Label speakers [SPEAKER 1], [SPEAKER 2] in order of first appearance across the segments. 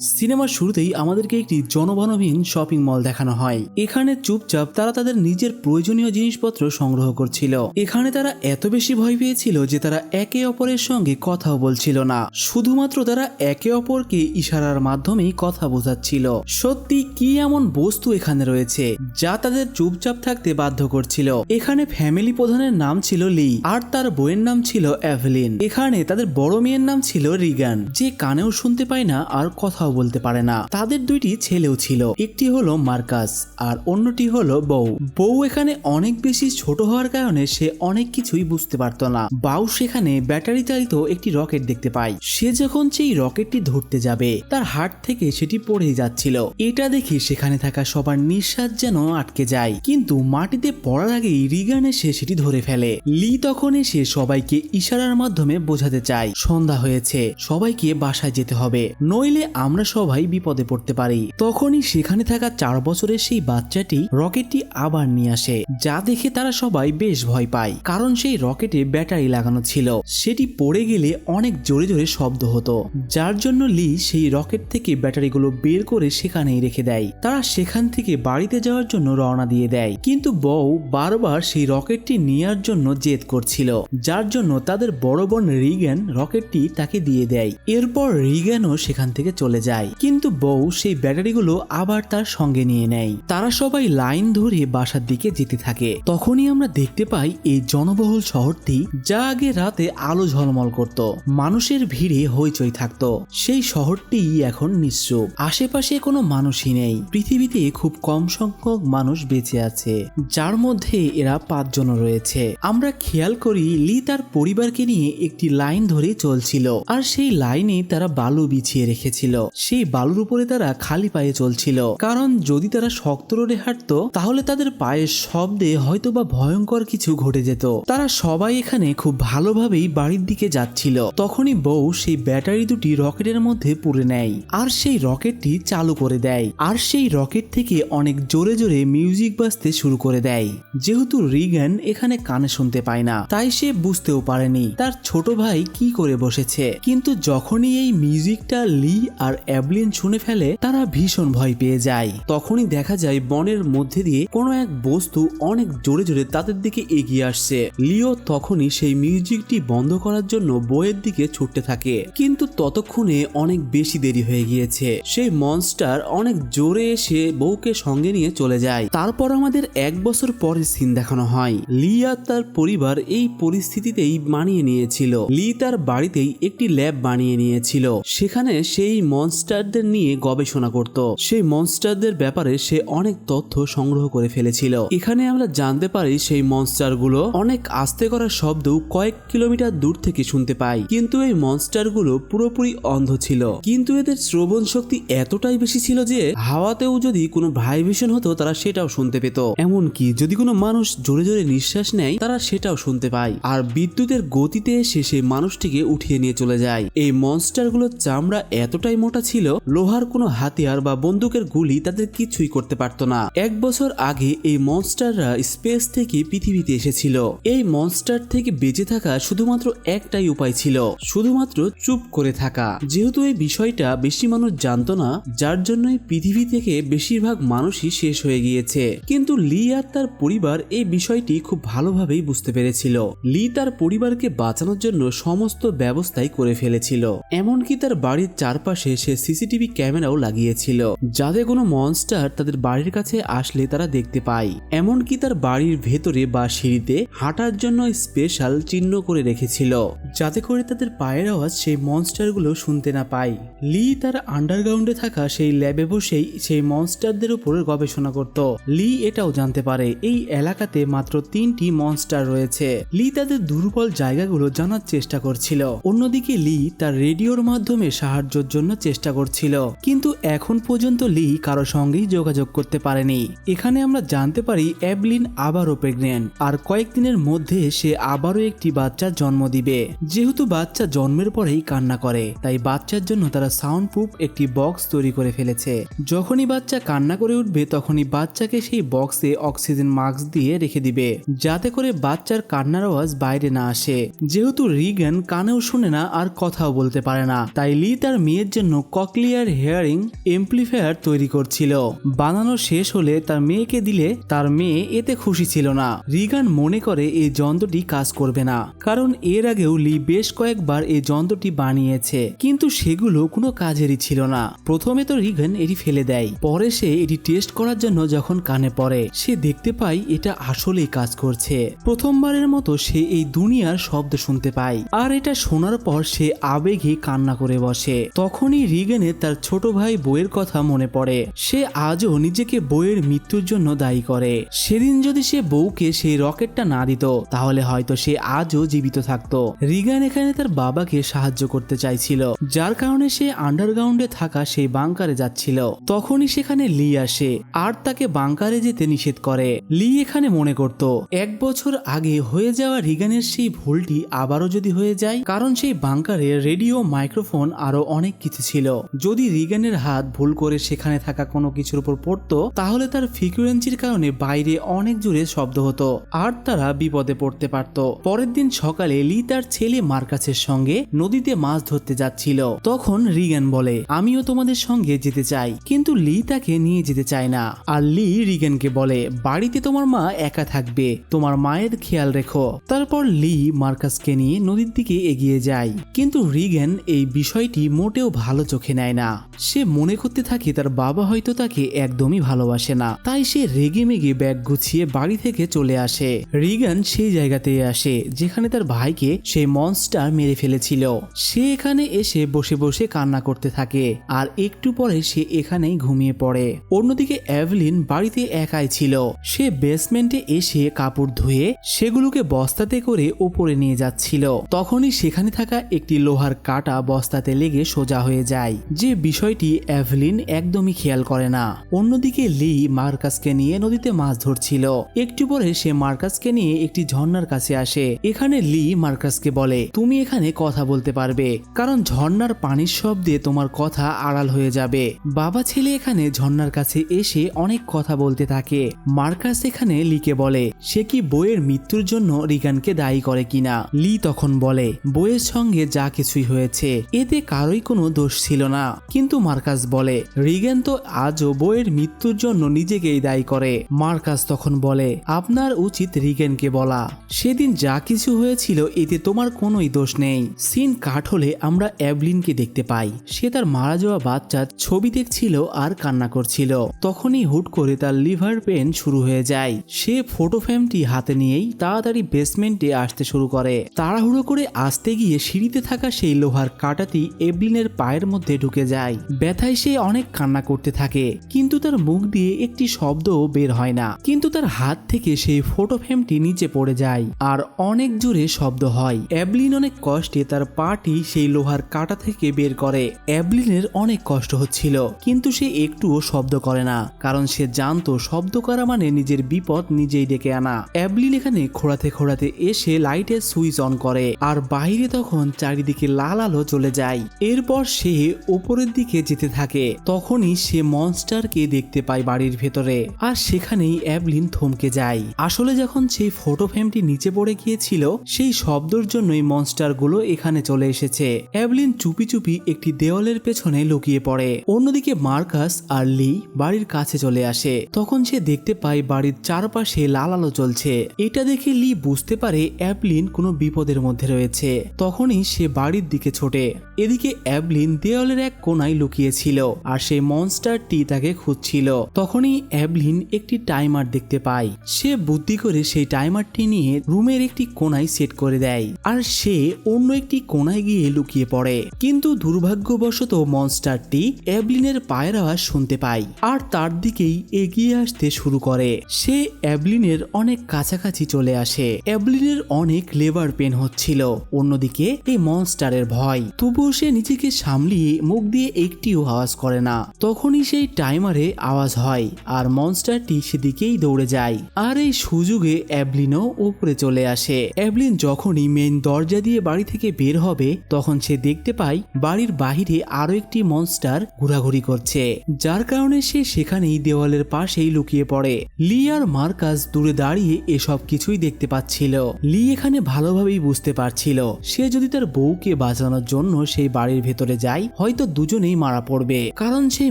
[SPEAKER 1] সিনেমার শুরুতেই আমাদেরকে একটি জনবনহীন শপিং মল দেখানো হয়। এখানে চুপচাপ তারা তাদের নিজের প্রয়োজনীয় জিনিসপত্র সংগ্রহ করছিল। এখানে তারা এত বেশি ভয় পেয়েছিল যে তারা একে অপরের সঙ্গে কথাও বলছিল না। শুধুমাত্র তারা একে অপরকে ইশারার মাধ্যমেই কথা বোঝাচ্ছিল। সত্যি কি এমন বস্তু এখানে রয়েছে, যা তাদের চুপচাপ থাকতে বাধ্য করছিল? এখানে ফ্যামিলি প্রধানের নাম ছিল লি, আর তার বইয়ের নাম ছিল অ্যাভেলিন। এখানে তাদের বড় মেয়ের নাম ছিল রিগান, যে কানেও শুনতে পায় না আর কথাও বলতে পারে না। তাদের দুইটি ছেলেও ছিল। একটি হলো মার্কাস আর অন্যটি হলো বউ। বউ এখানে অনেক বেশি ছোট হওয়ার কারণে সে অনেক কিছুই বুঝতে পারতো না। বাউ সেখানে ব্যাটারি চালিত একটি রকেট দেখতে পায়। সে যখন সেই রকেটটি ধরতে যাবে, তার হাত থেকে সেটি পড়ে যাচ্ছিল। এটা দেখে সেখানে থাকা সবার নিঃশ্বাস যেন আটকে যায়। কিন্তু মাটিতে পড়ার আগেই রিগান এসে সেটি ধরে ফেলে। লি তখন এসে সবাইকে ইশারার মাধ্যমে বোঝাতে চায়। সন্ধ্যা হয়েছে, সবাইকে বাসায় যেতে হবে। নইলে আমরা সবাই বিপদে পড়তে পারি। তখনই সেখানে থাকা চার বছরের সেই বাচ্চাটি রকেটটি আবার নিয়ে আসে, যা দেখে তারা সবাই বেশ ভয় পায়, কারণ সেই রকেটে ব্যাটারি লাগানো ছিল। সেটি পড়ে গেলে অনেক জোরে জোরে শব্দ হতো, যার জন্য লি সেই রকেট থেকে ব্যাটারিগুলো বের করে সেখানেই রেখে দেয়। তারা সেখান থেকে বাড়িতে যাওয়ার জন্য রওনা দিয়ে দেয়, কিন্তু বউ বারবার সেই রকেটটি নেওয়ার জন্য জেদ করছিল, যার জন্য তাদের বড় বোন রিগ্যান রকেটটি তাকে দিয়ে দেয়। এরপর রিগ্যানও সেখান থেকে চলে যায়। কিন্তু বউ সেই ব্যাটারিগুলো আবার তার সঙ্গে নিয়ে নেয়। তারা সবাই লাইন ধরে বাসার দিকে যেতে থাকে। তখনই আমরা দেখতে পাই এই জনবহুল শহরটি যা আগে রাতে আলো ঝলমল করত। মানুষের ভিড়ে হইচই থাকতো। সেই শহরটি এখন নিশ্চুপ। আশেপাশে কোনো মানুষই নেই। পৃথিবীতে খুব কম সংখ্যক মানুষ বেঁচে আছে। যার মধ্যে এরা পাঁচজন রয়েছে। আমরা খেয়াল করি লি তার পরিবারকে নিয়ে একটি লাইন ধরে চলছিল। আর সেই লাইনে তারা বালু বিছিয়ে রেখেছিল। সেই বালুর উপরে তারা খালি পায়ে চলছিল। কারণ যদি তারা শক্ত রোডে হাঁটতো, তাহলে তাদের পায়ের শব্দে হয়তো বা ভয়ঙ্কর কিছু ঘটে যেত। তারা সবাই এখানে খুব ভালোভাবেই বাড়ির দিকে যাচ্ছিল। তখনই বউ সেই ব্যাটারি দুটি রকেটের মধ্যে পুরে নেয় আর সেই রকেটটি চালু করে দেয় আর সেই রকেট থেকে অনেক জোরে জোরে মিউজিক বাজতে শুরু করে দেয়। যেহেতু রিগান এখানে কানে শুনতে পায় না, তাই সে বুঝতেও পারেনি তার ছোট ভাই কি করে বসেছে। কিন্তু যখনই এই মিউজিকটা লি আর অ্যাবলিন শুনে ফেলে তারা ভীষণ ভয় পেয়ে যায়। তখনই দেখা যায় বনের মধ্যে দিয়ে কোনো এক বস্তু অনেক জোরে জোরে তাদের দিকে এগিয়ে আসছে। লিও তখনই সেই মিউজিকটি বন্ধ করার জন্য বইয়ের দিকে ছুটতে থাকে। কিন্তু ততক্ষণে অনেক বেশি দেরি হয়ে গিয়েছে। সেই মনস্টার অনেক জোরে এসে বউকে সঙ্গে নিয়ে চলে যায়। তারপর আমাদের এক বছর পরে সিন দেখানো হয়। লি আর তার পরিবার এই পরিস্থিতিতেই মানিয়ে নিয়েছিল। লি তার বাড়িতেই একটি ল্যাব বানিয়ে নিয়েছিল। সেখানে সেই মনস্টারদের নিয়ে গবেষণা করত। সেই মনস্টারদের ব্যাপারে সে অনেক তথ্য সংগ্রহ করে ফেলেছিল। এখানে আমরা জানতে পারি সেই মনস্টারগুলো অনেক আস্তে করা শব্দ কয়েক কিলোমিটার দূর থেকে শুনতে পাই। কিন্তু এই মনস্টারগুলো পুরোপুরি অন্ধ ছিল। কিন্তু এদের শ্রবণ শক্তি এতটাই বেশি ছিল যে, হাওয়াতেও যদি কোনো ভাইব্রেশন হতো, তারা সেটাও শুনতে পেত। এমনকি যদি কোনো মানুষ জোরে জোরে নিঃশ্বাস নেয়, তারা সেটাও শুনতে পায়। আর বিদ্যুতের গতিতে এসে সেই মানুষটিকে উঠিয়ে নিয়ে চলে যায়। এই মনস্টারগুলোর চামড়া এতটাই মোটা ছিল, লোহার কোনো হাতিয়ার বা বন্দুকের গুলি তাদের কিছুই করতে পারতো না। এক বছর আগে এই মনস্টাররা স্পেস থেকে পৃথিবীতে এসেছিল। এই মনস্টার থেকে বেঁচে থাকা শুধুমাত্র একটাই উপায় ছিল, শুধুমাত্র চুপ করে থাকা। যেহেতু এই বিষয়টা বেশি মানুষ জানতো না, যার জন্যই পৃথিবী থেকে বেশিরভাগ মানুষই শেষ হয়ে গিয়েছে। কিন্তু লি আর তার পরিবার এই বিষয়টি খুব ভালোভাবেই বুঝতে পেরেছিল। লি তার পরিবারকে বাঁচানোর জন্য সমস্ত ব্যবস্থাই করে ফেলেছিল। এমনকি তার বাড়ির চারপাশে সে সিসিটিভি ক্যামেরাও লাগিয়েছিল। যাতে কোনো মনস্টার তাদের বাড়ির কাছে আসলে তারা দেখতে পায়। এমনকি তার বাড়ির ভেতরে বা সিঁড়িতে হাঁটার জন্য স্পেশাল চিহ্ন করে রেখেছিল। যাতে করে তাদের পায়ের আওয়াজ সেই মনস্টারগুলো শুনতে না পায়। লি তার আন্ডারগ্রাউন্ডে থাকা সেই ল্যাবে বসেই সেই মনস্টারদের উপর গবেষণা করত। লি এটাও জানতে পারে, এই এলাকাতে মাত্র তিনটি মনস্টার রয়েছে। লি তাদের দুর্বল জায়গাগুলো জানার চেষ্টা করছিল। অন্যদিকে লি তার রেডিওর মাধ্যমে সাহায্যের জন্য চেষ্টা করছিল। কিন্তু এখন পর্যন্ত লি কারও সঙ্গেই যোগাযোগ করতে পারেনি। এখানে আমরা জানতে পারি অ্যাবলিন আবারও প্রেগনেন্ট আর কয়েকদিনের মধ্যে সে আবারও একটি বাচ্চার জন্ম দিবে। যেহেতু বাচ্চা জন্মের পরেই কান্না করে, তাই বাচ্চার জন্য তারা সাউন্ড প্রুফ একটি বক্স তৈরি করে ফেলেছে। যখনই বাচ্চা কান্না করে উঠবে, তখনই বাচ্চাকে সেই বক্সে অক্সিজেন মাস্ক দিয়ে রেখে দিবে, যাতে করে বাচ্চার কান্নার আওয়াজ বাইরে না আসে। যেহেতু রিগান কানেও শুনে না আর কথাও বলতে পারে না, তাই লি তার মেয়ের জন্য ককলিয়ার হেয়ারিং এমপ্লিফায়ার তৈরি করছিল। বানানো শেষ হলে তার মেয়েকে দিলে তার মেয়ে এতে খুশি ছিল না। রিগান মনে করে এই যন্ত্রটি কাজ করবে না, কারণ এর আগেও লি বেশ কয়েকবার এই যন্ত্রটি বানিয়েছে, কিন্তু সেগুলো কোনো কাজেরই ছিল না। প্রথমে তো রিগান এটি ফেলে দেয়, পরে সে এটি টেস্ট করার জন্য যখন কানে পড়ে, সে দেখতে পায় এটা আসলেই কাজ করছে। প্রথমবারের মতো সে এই দুনিয়ার শব্দ শুনতে পায়, আর এটা শোনার পর সে আবেগে কান্না করে বসে। তখনই রিগেনের তার ছোট ভাই বইয়ের কথা মনে পড়ে। সে আজও নিজেকে বইয়ের মৃত্যুর জন্য দায়ী করে। সেদিন যদি সে বউকে সেই রকেটটা না দিত, তাহলে হয়তো সে আজও জীবিত থাকতো। রিগান এখানে তার বাবাকে সাহায্য করতে চাইছিল, যার কারণে সে আন্ডারগ্রাউন্ডে থাকা সেই বাংকারে যাচ্ছিল। তখনই সেখানে লি আসে, আর তাকে বাংকারে যেতে নিষেধ করে। লি এখানে মনে করত, এক বছর আগে হয়ে যাওয়া রিগানের সেই ভুলটি আবারও যদি হয়ে যায়, কারণ সেই বাংকারে রেডিও মাইক্রোফোন আরও অনেক কিছু ছিল। যদি রিগানের হাত ভুল করে সেখানে থাকা কোনো কিছুর উপর পড়তো, তাহলে তার ফ্রিকুয়েন্সির কারণে বাইরে অনেক জোরে শব্দ হতো, আর তারা বিপদে পড়তে পারত। পরের দিন সকালে লি তার ছেলে মার্কাসের সঙ্গে নদীতে মাছ ধরতে যাচ্ছিল। তখন রিগান বলে, আমিও তোমাদের সঙ্গে যেতে চাই। কিন্তু লি তাকে নিয়ে যেতে চায় না। আর লি রিগানকে বলে, বাড়িতে তোমার মা একা থাকবে। তোমার মায়ের খেয়াল রেখো। তারপর লি মার্কাসকে নিয়ে নদীর দিকে এগিয়ে যায়। কিন্তু রিগেন এই বিষয়টি মোটেও ভালো চোখে নেয় না। সে মনে করতে থাকে তার বাবা হয়তো তাকে একদমই ভালোবাসে না। তাই সে রেগে মেগে ব্যাগ গুছিয়ে বাড়ি থেকে চলে আসে। রিগান সেই জায়গাতে আসে যেখানে তার ভাইকে সেই মনস্টার মেরে ফেলেছিল। সে এখানে এসে বসে বসে কান্না করতে থাকে আর একটু পরে সে এখানেই ঘুমিয়ে পড়ে। অন্যদিকে অ্যাভলিন বাড়িতে একাই ছিল। সে বেসমেন্টে এসে কাপড় ধুয়ে সেগুলোকে বস্তাতে করে ওপরে নিয়ে যাচ্ছিল। তখনই সেখানে থাকা একটি লোহার কাটা বস্তাতে লেগে সোজা হয়ে যায়। যে বিষয়টি অ্যাভলিন একদমই খেয়াল করে না। অন্যদিকে লি মার্কাসকে নিয়ে নদীতে মাছ ধরছিল। একটু পরে সে মার্কাসকে নিয়ে একটি ঝর্ণার কাছে আসে। এখানে লি মার্কাসকে বলে, তুমি এখানে কথা বলতে পারবে। কারণ ঝর্ণার পানির শব্দে তোমার কথা আড়াল হয়ে যাবে। বাবা ছেলে এখানে ঝর্ণার কাছে এসে অনেক কথা বলতে থাকে। মার্কাস এখানে লিকে বলে, সে কি বইয়ের মৃত্যুর জন্য রিগানকে দায়ী করে কিনা? লি তখন বলে, বইয়ের সঙ্গে যা কিছুই হয়েছে, এতে কারোই কোনো দোষ ছিল না। কিন্তু মার্কাস বলে, রিগান তো আজও বইয়ের মৃত্যুর জন্য নিজেকেই দায়ী করে। মার্কাস তখন বলে, আপনার উচিত রিগেনকে বলা। সেদিন যা কিছু হয়েছিল, এতে তোমার কোনোই দোষ নেই। সিন কাট হলে আমরা অ্যাবলিনকে দেখতে পাই। সে তার মারা যাওয়া বাচ্চার ছবি দেখছিল আর কান্না করছিল। তখনই হুট করে তার লিভার পেন শুরু হয়ে যায়। সে ফটো ফ্রেমটি হাতে নিয়েই তাড়াতাড়ি বেসমেন্টে আসতে শুরু করে। তাড়াহুড়ো করে আসতে গিয়ে সিঁড়িতে থাকা সেই লোহার কাটাটি এভলিনের পায়ের মধ্যে ঢুকে যায়। ব্যথায় সে অনেক কান্না করতে থাকে, কিন্তু তার মুখ দিয়ে একটি শব্দ বের হয় না। কিন্তু তার হাত থেকে সেই ফটো ফ্রেমটি নিচে পড়ে যায়, আর অনেক জোরে শব্দ হয়। অ্যাবলিন অনেক কষ্টে তার পাটি সেই লোহার কাটা থেকে বের করে। অ্যাবলিনের অনেক কষ্ট হচ্ছিল, কিন্তু সে একটুও শব্দ করে না, কারণ সে জানতো শব্দ করা মানে নিজের বিপদ নিজেই ডেকে আনা। অ্যাবলিন এখানে খোড়াতে খোড়াতে এসে লাইটের সুইচ অন করে, আর বাইরে তখন চারিদিকে লাল আলো চলে যায়। এরপর সে ওপরের দিকে যেতে থাকে। তখনই সে মনস্টারকে দেখতে পায় বাড়ির ভেতরে। আর সেখানেই অ্যাবলিন থমকে যায়। আসলে যখন সেই ফটো ফ্রেমটি নিচে পড়ে গিয়েছিল, সেই শব্দর জন্যই মনস্টারগুলো এখানে চলে এসেছে। অ্যাবলিন চুপি চুপি একটি দেওয়ালের পেছনে লুকিয়ে পড়ে। অন্যদিকে মার্কাস আর লি বাড়ির কাছে চলে আসে। তখন সে দেখতে পায় বাড়ির চারপাশে লাল আলো চলছে এটা দেখে লি বুঝতে পারে অ্যাবলিন কোনো বিপদের মধ্যে রয়েছে। তখনই সে বাড়ির দিকে ছোটে। এদিকে অ্যাবলিন দেওয়ালের এক কোনায় লুকিয়েছিল, আর সেই মনস্টারটি তাকে খুঁজছিল। তখনই অ্যাবলিন একটি টাইমার দেখতে পায়। সে বুদ্ধি করে সেই টাইমারটি নিয়ে রুমের একটি কোনায় সেট করে দেয়, আর সে অন্য একটি কোনায় গিয়ে লুকিয়ে পড়ে। কিন্তু দুর্ভাগ্যবশত মনস্টারটি অ্যাবলিনের পায়ের আওয়াজ শুনতে পায়, আর তার দিকেই এগিয়ে আসতে শুরু করে। সে অ্যাবলিনের অনেক কাছাকাছি চলে আসে। অ্যাবলিনের অনেক লেবার পেন হচ্ছিল। অন্যদিকে এই মনস্টারের ভয়। তবুও সে নিজেকে সামলিয়ে মুখ দিয়ে একটিও আওয়াজ করে না। তখনই সেই টাইমারে আওয়াজ হয় আর মনস্টারটি সেদিকেই দৌড়ে যায়। আর এই সুযোগে অ্যাবলিনও উপরে চলে আসে। অ্যাবলিন যখনই মেন দরজা দিয়ে বাড়ি থেকে বের হবে, তখন সে দেখতে পায় বাড়ির বাহিরে আরও একটি মনস্টার ঘোরাঘুরি করছে। যার কারণে সে সেখানেই দেওয়ালের পাশেই লুকিয়ে পড়ে। লি আর মার্কাস দূরে দাঁড়িয়ে এসব কিছুই দেখতে পাচ্ছিল। লি এখানে ভালোভাবেই বুঝতে পারছিল। সে যদি তার বউকে বাঁচানোর জন্য সেই সেই বাড়ির ভেতরে যায় হয়তো দুজনেই মারা পড়বে। কারণ সেই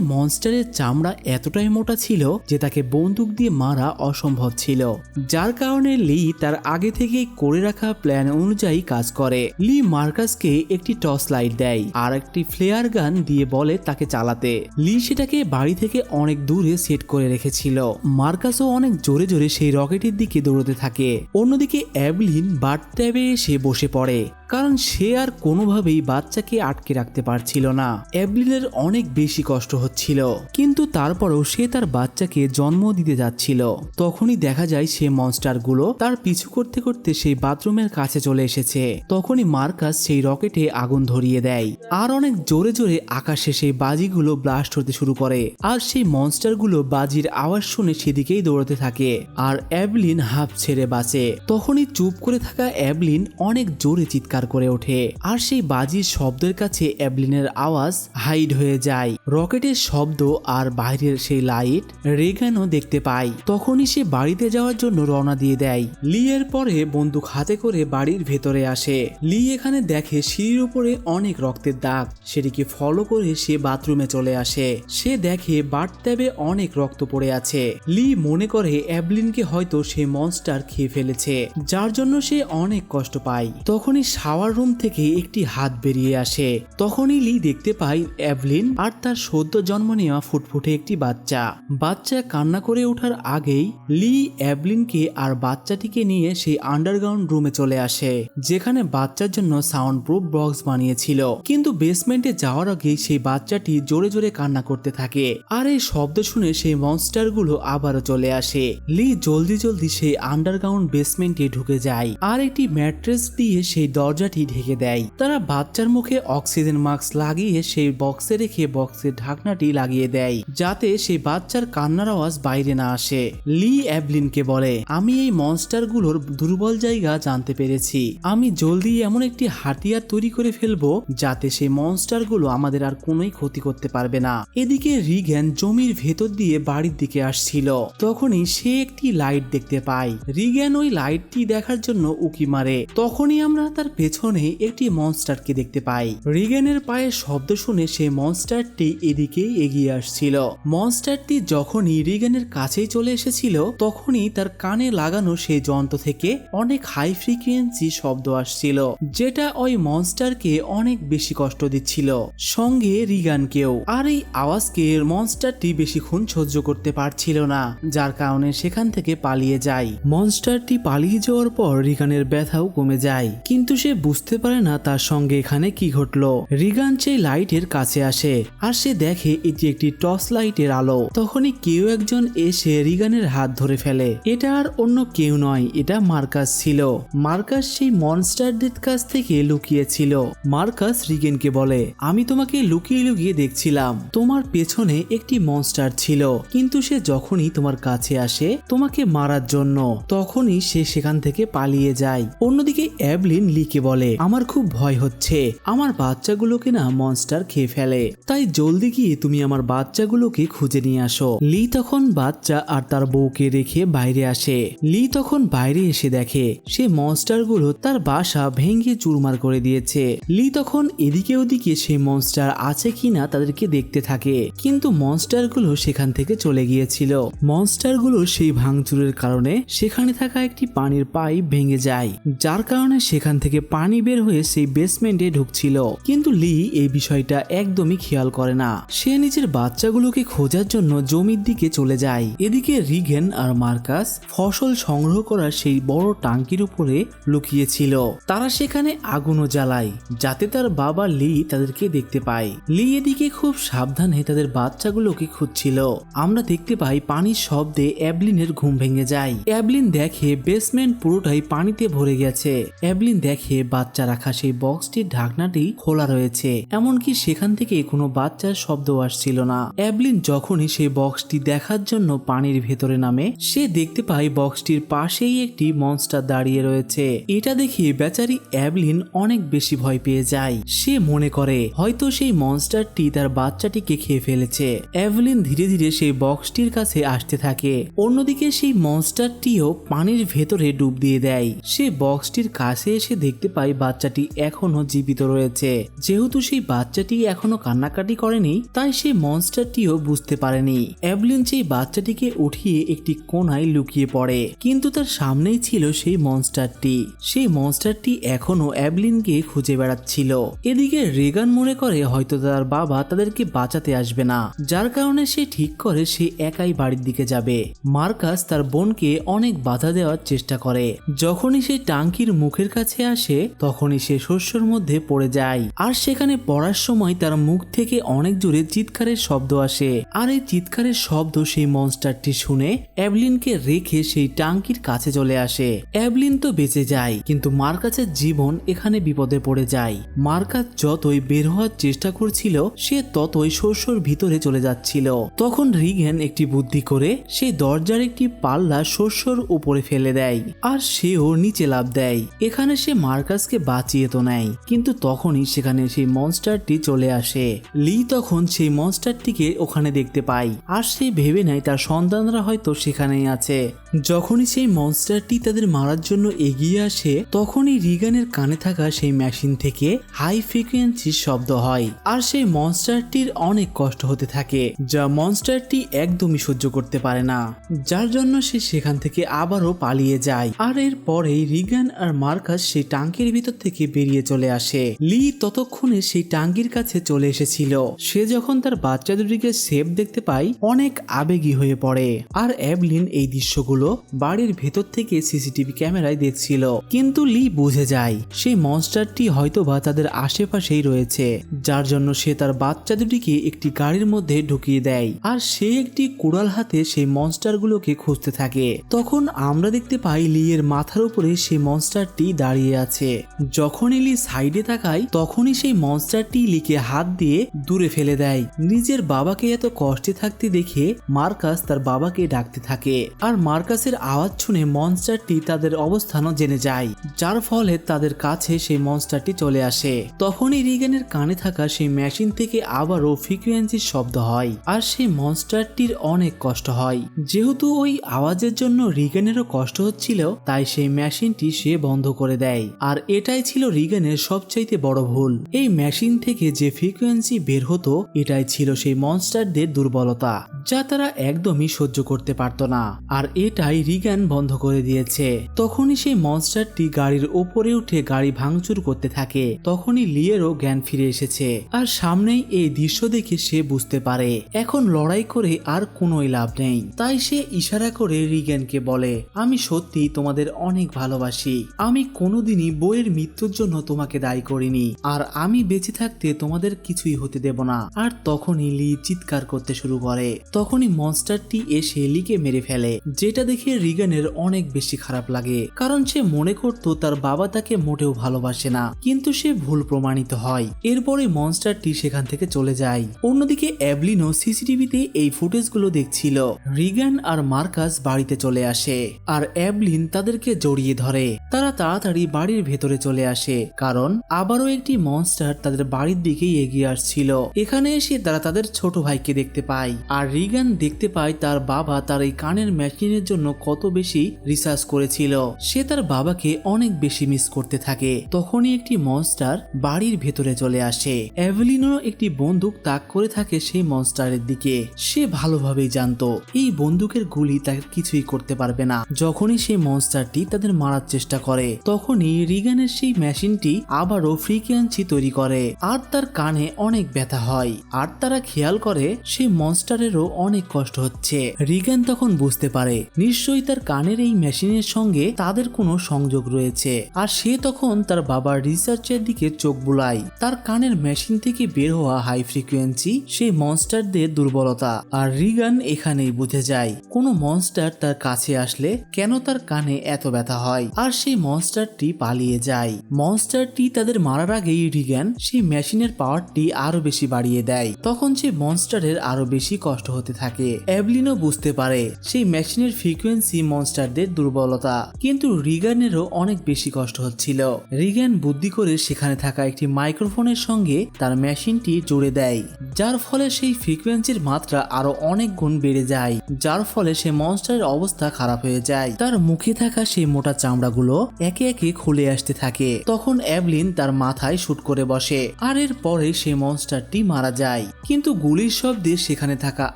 [SPEAKER 1] মনস্টারের চামড়া এতটাই মোটা ছিল যে তাকে বন্দুক দিয়ে মারা অসম্ভব ছিল। যার কারণে লি তার আগে থেকেই করে রাখা প্ল্যান অনুযায়ী কাজ করে। লি মার্কাসকে একটি টর্চ লাইট দেয় আর একটি ফ্লেয়ার গান দিয়ে বলে তাকে চালাতে। লি সেটাকে বাড়ি থেকে অনেক দূরে সেট করে রেখেছিল। মার্কাসও অনেক জোরে জোরে সেই রকেটের দিকে দৌড়তে থাকে। অন্যদিকে অ্যাবলিন বার্থ ট্যাবে এসে বসে পড়ে। কারণ সে আর কোনোভাবেই বাচ্চাকে আটকে রাখতে পারছিল না। অ্যাবলিনের অনেক বেশি কষ্ট হচ্ছিল, কিন্তু তারপরও সে তার বাচ্চাকে জন্ম দিতে যাচ্ছিল। তখনই দেখা যায় সে মনস্টারগুলো তার পিছু করতে করতে সেই বাথরুমের কাছে চলে এসেছে। তখনই মার্কাস সেই রকেটে আগুন ধরিয়ে দেয় আর অনেক জোরে জোরে আকাশে সেই বাজিগুলো ব্লাস্ট হতে শুরু করে আর সেই মনস্টারগুলো বাজির আওয়াজ শুনে সেদিকেই দৌড়াতে থাকে আর অ্যাবলিন হাফ ছেড়ে বাঁচে। তখনই চুপ করে থাকা অ্যাবলিন অনেক জোরে চিৎকার করে ওঠে। আর সেই বাজির শব্দের কাছে অ্যাবলিনের আওয়াজ হাইড হয়ে যায়। রকেটের শব্দ আর বাইরের সেই লাইট রেগানও দেখতে পায় তখনই সে বাড়িতে যাওয়ার জন্য রওনা দিয়ে দেয়। লি এর পরে বন্দুক হাতে করে বাড়ির ভেতরে আসে। লি এখানে দেখে সিঁড়ির উপরে অনেক রক্তের দাগ। সেটিকে ফলো করে সে বাথরুমে চলে আসে। সে দেখে বাথট্যাবে অনেক রক্ত পড়ে আছে। লি মনে করে অ্যাবলিনকে হয়তো সে মনস্টার খেয়ে ফেলেছে, যার জন্য সে অনেক কষ্ট পায়। তখনই শাওয়ার রুম থেকে একটি হাত বেরিয়ে আসে। তখনই লি দেখতে পায় অ্যাভলিন আর তার সদ্য জন্ম নেওয়া ফুটফুটে একটি বাচ্চা। বাচ্চা কান্না করে ওঠার আগেই লি অ্যাবলিনকে আর বাচ্চাটিকে নিয়ে সেই আন্ডারগ্রাউন্ড রুমে চলে আসে, যেখানে বাচ্চার জন্য সাউন্ড প্রুফ বক্স বানিয়েছিল। কিন্তু বেসমেন্টে যাওয়ার আগেই সেই বাচ্চাটি জোরে জোরে কান্না করতে থাকে আর এই শব্দ শুনে সেই মনস্টারগুলো আবারও চলে আসে। লি জলদি জলদি সেই আন্ডারগ্রাউন্ড বেসমেন্টে ঢুকে যায় আর একটি ম্যাট্রেস দিয়ে সেই দরজাটি ঢেকে দেয়। তারা বাচ্চার মুখে অক্সিজেন মাস্ক লাগিয়ে সেই বক্সে রেখে বক্সের ঢাকনাটি লাগিয়ে দেয়, যাতে সেই বাচ্চার কান্নার আওয়াজ বাইরে না আসে। লি অ্যাবলিনকে বলে, আমি এই মনস্টারগুলোর দুর্বল জায়গা জানতে পেরেছি। আমি জলদি এমন একটি হাতিয়ার তৈরি করে ফেলব, যাতে সেই মনস্টারগুলো আমাদের আর কোনোই ক্ষতি করতে পারবে না। এদিকে রিগ্যান জমির ভেতর দিয়ে বাড়ির দিকে আসছিল। তখনই সে একটি লাইট দেখতে পায়। রিগ্যান ওই লাইটটি দেখার জন্য উকি মারে। তখনই আমরা তার পেছনে একটি মনস্টারকে দেখতে পাই। রিগ্যানের পায়ের শব্দ শুনে সে মনস্টারটি এদিকে এগিয়ে আসছিল। মনস্টারটি যখনই রিগ্যানের কাছেই চলে এসেছিল, তখনই তার কানে লাগানো সেই যন্ত্র থেকে অনেক হাই ফ্রিকোয়েন্সি শব্দ আসছিল, যেটা ওই মনস্টারকে অনেক বেশি কষ্ট দিচ্ছিল। সঙ্গে রিগানকেও। আর এই আওয়াজকে মনস্টারটি বেশিক্ষণ সহ্য করতে পারছিল না, যার কারণে সেখান থেকে পালিয়ে যায়। মনস্টারটি পালিয়ে যাওয়ার পর রিগানের ব্যথাও কমে যায়। কিন্তু সে বুঝতে পারে না তার সঙ্গে এখানে কি ঘটলো। রিগান সেই লাইটের কাছে আসে আর সে দেখে এটি একটি টর্চ লাইটের আলো। তখনই কেউ একজন এসে রিগানের হাত ধরে ফেলে। এটা আর অন্য কেউ নয়, এটা মার্কাস ছিল। মার্কাস সেই মনস্টারদের কাছ থেকে লুকিয়েছিল। মার্কাস রিগেনকে বলে, আমি তোমাকে লুকিয়ে লুকিয়ে দেখছিলাম। তোমার পেছনে একটি মনস্টার ছিল, কিন্তু সে যখনই তোমার কাছে আসে তোমাকে মারার জন্য, তখনই সে সেখান থেকে পালিয়ে যায়। অন্যদিকে অ্যাবলিন লিকে বলে, আমার খুব ভয় হচ্ছে। আমার বাচ্চাগুলোকে না মনস্টার খেয়ে ফেলে। তাই জলদি গিয়ে তুমি আমার বাচ্চাগুলোকে খুঁজে নিয়ে আসো। লি তখন বাচ্চা আর তার বউকে রেখে বাইরে আসে। লি তখন বাইরে এসে দেখে, সে মনস্টারগুলো তার বাসা ভেঙে চুরমার করে দিয়েছে। লি তখন এদিকে ওদিকে সেই মনস্টার আছে কিনা তাদেরকে দেখতে থাকে। কিন্তু মনস্টারগুলো সেখান থেকে চলে গিয়েছিল। মনস্টারগুলো সেই ভাঙচুরের কারণে সেখানে থাকা একটি পানির পাইপ ভেঙে যায়। যার কারণে সেখান থেকে পানি বের হয়ে সেই বেসমেন্টে ঢুকছিল। কিন্তু লি এই বিষয়টা একদমই খেয়াল করে না। সে নিজের বাচ্চাগুলোকে খোঁজার জন্য জমির দিকে চলে যায়। এদিকে রিগেন আর মার্কাস ফসল সংগ্রহ করার সেই বড় টাঙ্কির উপরে লুকিয়েছিল। তারা সেখানে আগুনও জ্বালায়, যাতে তার বাবা লি তাদেরকে দেখতে পায়। লি এদিকে খুব সাবধানে তাদের বাচ্চাগুলোকে খুঁজছিল। আমরা দেখতে পাই পানির শব্দে অ্যাবলিনের ঘুম ভেঙে যায়। অ্যাবলিন দেখে বেসমেন্ট পুরোটাই পানিতে ভরে গেছে। অ্যাবলিন দেখে বাচ্চা রাখা সেই বক্সটির ঢাকনাটি খোলা রয়েছে। এমনকি সেখান থেকে কোনো বাচ্চার শব্দ আসছিল না। অ্যাবলিন যখনই সেই বক্সটি দেখার জন্য পানির ভেতরে নামে, সে দেখতে পায় বক্সটির পাশেই একটি মনস্টার দাঁড়িয়ে রয়েছে। এটা দেখে বেচারি অ্যাবলিন অনেক বেশি ভয় পেয়ে যায়। সে মনে করে, হয়তো সেই মনস্টারটি তার বাচ্চাটিকে খেয়ে ফেলেছে। অ্যাভলিন ধীরে ধীরে সেই বক্সটির কাছে আসতে থাকে। অন্যদিকে সেই মনস্টারটিও পানির ভেতরে ডুব দিয়ে দেয়। সে বক্সটির কাছে এসে দেখতে পায় বাচ্চাটি এখনও জীবিত রয়েছে। যেহেতু সেই বাচ্চাটি এখনও কান্নাকাটি করেনি, তাই সেই মনস্টারটিও বুঝতে পারেনি। অ্যাবলিন সেই বাচ্চাটিকে উঠিয়ে একটি কোনায় লুকিয়ে পড়ে, কিন্তু তার সামনেই ছিল সেই মনস্টারটি সেই মনস্টারটি এখনও অ্যাবলিনকে খুঁজে বেড়াচ্ছিল। এদিকে রেগান মনে করে হয়তো তার বাবা তাদেরকে বাঁচাতে আসবে না। যার কারণে সে ঠিক করে সে একাই বাড়ির দিকে যাবে। মার্কাস তার বোনকে অনেক বাধা দেওয়ার চেষ্টা করে। যখনই সে টাঙ্কির মুখের কাছে আসে তখনই সে শস্যর মধ্যে পড়ে যায়। আর সেখানে পড়ার সময় তার মুখ থেকে অনেক জোরে চিৎকারের শব্দ আসে। আর এই চিৎকারের শব্দ সেই মনস্টারটি শুনে অ্যাবলিনকে রেখে সেই টাঙ্কির কাছে চলে আসে। অ্যাবলিন তো বেঁচে যায়, কিন্তু মার্কাসের জীবন এখানে বিপদে পড়ে যায়। মার্কাস যতই বের হওয়ার চেষ্টা করছিল, সে ততই শস্যর ভিতরে চলে যাচ্ছিল। তখন রিগেন একটি বুদ্ধি করে সেই দরজার একটি পাল্লা শস্যর উপরে ফেলে দেয়, আর সেও নিচে লাভ দেয়। এখানে সে মার্কাসকে বাঁচিয়ে তো নেয়। কিন্তু তখনই সেখানে সেই মনস্টারটি চলে আসে। লি তখন সেই মনস্টারটিকে ওখানে দেখতে পায়। আর সে ভেবে নেয় তার সন্তানরা হয়তো সেখানেই আছে। যখনই সেই মনস্টারটি তাদের মারার জন্য এগিয়ে আসে, তখনই রিগানের কানে থাকা সেই মেশিন থেকে হাই ফ্রিকোয়েন্সির শব্দ হয়, আর সেই মনস্টারটির অনেক কষ্ট হতে থাকে, যা মনস্টারটি একদমই সহ্য করতে পারে না, যার জন্য সে সেখান থেকে আবারও পালিয়ে যায়, আর এর পরেই রিগান আর মার্কাস সেই টাঙ্কির ভিতর থেকে বেরিয়ে চলে আসে। লি ততক্ষণে সেই টাঙ্গির কাছে চলে এসেছিল। সে যখন তার বাচ্চা দুটিকে সেফ দেখতে পায়, অনেক আবেগী হয়ে পড়ে, আর অ্যাবলিন এই দৃশ্যগুলো বাড়ির ভেতর থেকে সিসিটিভি ক্যামেরায় দেখছিল। কিন্তু লি বুঝে যায়, সেই মনস্টারটি হয়তোবা তাদের আশেপাশেই রয়েছে, যার জন্য সে তার বাচ্চা দুটিকে একটি গাড়ির মধ্যে ঢুকিয়ে দেয়, আর সে একটি কুড়াল হাতে সেই মনস্টারগুলোকে খুঁজতে থাকে। তখন আমরা দেখতে পাই লি এর মাথার উপরে সেই মনস্টারটি দাঁড়িয়ে আছে। যখনই লি সাইডে তাকায়, তখনই সেই মনস্টারটি লিকে হাত দিয়ে দূরে ফেলে দেয়। নিজের বাবাকে এত কষ্টে থাকতে দেখে মার্কাস তার বাবাকে ডাকতে থাকে, আর মার্কাসের আওয়াজ শুনে মনস্টারটি তাদের অবস্থানও জেনে যায়, যার ফলে তাদের কাছে সেই মনস্টারটি চলে আসে। তখনই রিগেনের কানে থাকা সেই মেশিন থেকে আবারও ফ্রিকুয়েন্সির শব্দ হয়, আর সেই মনস্টারটির অনেক কষ্ট হয়। যেহেতু ওই আওয়াজের জন্য রিগেনেরও কষ্ট হচ্ছিল, তাই সেই মেশিনটি সে বন্ধ করে দেয়, আর এটাই ছিল রিগেনের সবচাইতে বড় ভুল। এই মেশিন থেকে যে ফ্রিকোয়েন্সি বের হতো, এটাই ছিল সেই মনস্টারদের দুর্বলতা, যা তারা একদমই সহ্য করতে পারত না। আর এটাই রিগান বন্ধ করে দিয়েছে। তখনই সেই মনস্টারটি গাড়ির ওপরে উঠে গাড়ি ভাঙচুর করতে থাকে। তখনই লিয়েরও জ্ঞান ফিরে এসেছে। আর সামনেই এই দৃশ্য দেখে সে বুঝতে পারে, এখন লড়াই করে আর কোনোই লাভ নেই। তাই সে ইশারা করে রিগ্যানকে বলে, আমি সত্যি তোমাদের অনেক ভালোবাসি। আমি কোনোদিনই বইয়ের মৃত্যুর জন্য তোমাকে দায়ী করিনি। আর আমি বেঁচে থাকতে তোমাদের কিছুই হতে দেব না। আর তখনই লি চিৎকার করতে শুরু করে। তখনই মনস্টারটি এসে লিকে মেরে ফেলে, যেটা দেখে রিগানের অনেক বেশি খারাপ লাগে, কারণ সে মনে করত তার বাবা তাকে মোটেও ভালোবাসে না, কিন্তু সে ভুল প্রমাণিত হয়। এরপরে মনস্টারটি সেখান থেকে চলে যায়। অন্যদিকে অ্যাবলিনও সিসিটিভিতে এই ফুটেজগুলো দেখছিল। রিগান আর মার্কাস বাড়িতে চলে আসে, আর অ্যাবলিন তাদেরকে জড়িয়ে ধরে। তারা তাড়াতাড়ি বাড়ির ভেতরে চলে আসে, কারণ আবারও একটি মনস্টার তাদের বাড়ির দিকেই এগিয়ে আসছিল। এখানে এসে তারা তাদের ছোট ভাইকে দেখতে পায়, আর রিগান দেখতে পায় তার বাবা তার এই কানের মেশিনের জন্য কত বেশি রিসার্চ করেছিল। সে তার বাবাকে অনেক বেশি মিস করতে থাকে। তখনই একটি মনস্টার বাড়ির ভেতরে চলে আসে। অ্যাভেলিনও একটি বন্দুক তাক করে থাকে সেই মনস্টারের দিকে। সে ভালোভাবেই জানতো, এই বন্দুকের গুলি তাকে কিছুই করতে পারবে না। যখনই সেই মনস্টারটি তাদের মারার চেষ্টা করে, তখনই রিগানের সেই মেশিনটি আবারও ফ্রিকোয়েন্সি তৈরি করে। আর তার কানে অনেক ব্যথা হয়। আর তারা খেয়াল করে, সেই মনস্টারেরও অনেক কষ্ট হচ্ছে। রিগান তখন বুঝতে পারে নিশ্চয়ই তার কানের এই মেশিনের সঙ্গে তাদের কোনো সংযোগ রয়েছে। আর সে তখন তার বাবার রিসার্চের দিকে চোখ বুলায় তার কানের মেশিন থেকে বের হওয়া হাই ফ্রিকোয়েন্সি সেই মনস্টারদের দুর্বলতা। আর রিগান এখানেই বুঝে যায়, কোনো মনস্টার তার কাছে আসলে কেন তার কানে এত ব্যথা হয়? আর সেই মনস্টারটি পালিয়ে যায়। মনস্টারটি তাদের মারার আগেই রিগান সেই মেশিনের পাওয়ারটি আরও বেশি বাড়িয়ে দেয়। তখন সেই মনস্টারের আরও বেশি কষ্ট হতে থাকে। অ্যাবলিনও বুঝতে পারে, সেই মেশিনের ফ্রিকোয়েন্সি মনস্টারদের দুর্বলতা। কিন্তু রিগানেরও অনেক বেশি কষ্ট হচ্ছিল। রিগান বুদ্ধি করে সেখানে থাকা একটি মাইক্রোফোনের সঙ্গে তার মেশিনটি জুড়ে দেয়, যার ফলে সেই ফ্রিকোয়েন্সির মাত্রা আরও অনেক গুণ বেড়ে যায়, যার ফলে সে মনস্টারের অবস্থা খারাপ হয়ে যায়। তার মুখে থাকা সেই মোটা চামড়াগুলো একে একে খুলে আসতে থাকে। তখন অ্যাবলিন তার মাথায় শুট করে বসে, আর এর পরে সেই মনস্টারটি মারা যায়। কিন্তু গুলির শব্দে সেখানে থাকা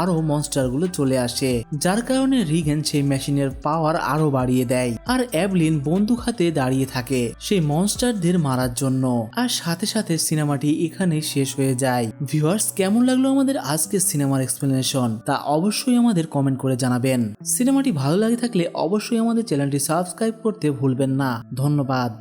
[SPEAKER 1] আরও মনস্টারগুলো চলে আসে, যার কারণে রিগেন সেই মেশিনের পাওয়ার আরও বাড়িয়ে দেয়। আর অ্যাবলিন বন্দুক হাতে দাঁড়িয়ে থাকে সেই মনস্টারদের মারার জন্য। আর সাথে সাথে সিনেমাটি এখানে শেষ হয়ে যায়। ভিউয়ার্স কেমন লাগল আমাদের আজকের সিনেমার এক্সপ্লেনেশন তা অবশ্যই আমাদের কমেন্ট করে জানাবেন। সিনেমাটি ভালো লাগে থাকলে অবশ্যই আমাদের চ্যানেলটি সাবস্ক্রাইব করতে ভুলবেন না। ধন্যবাদ।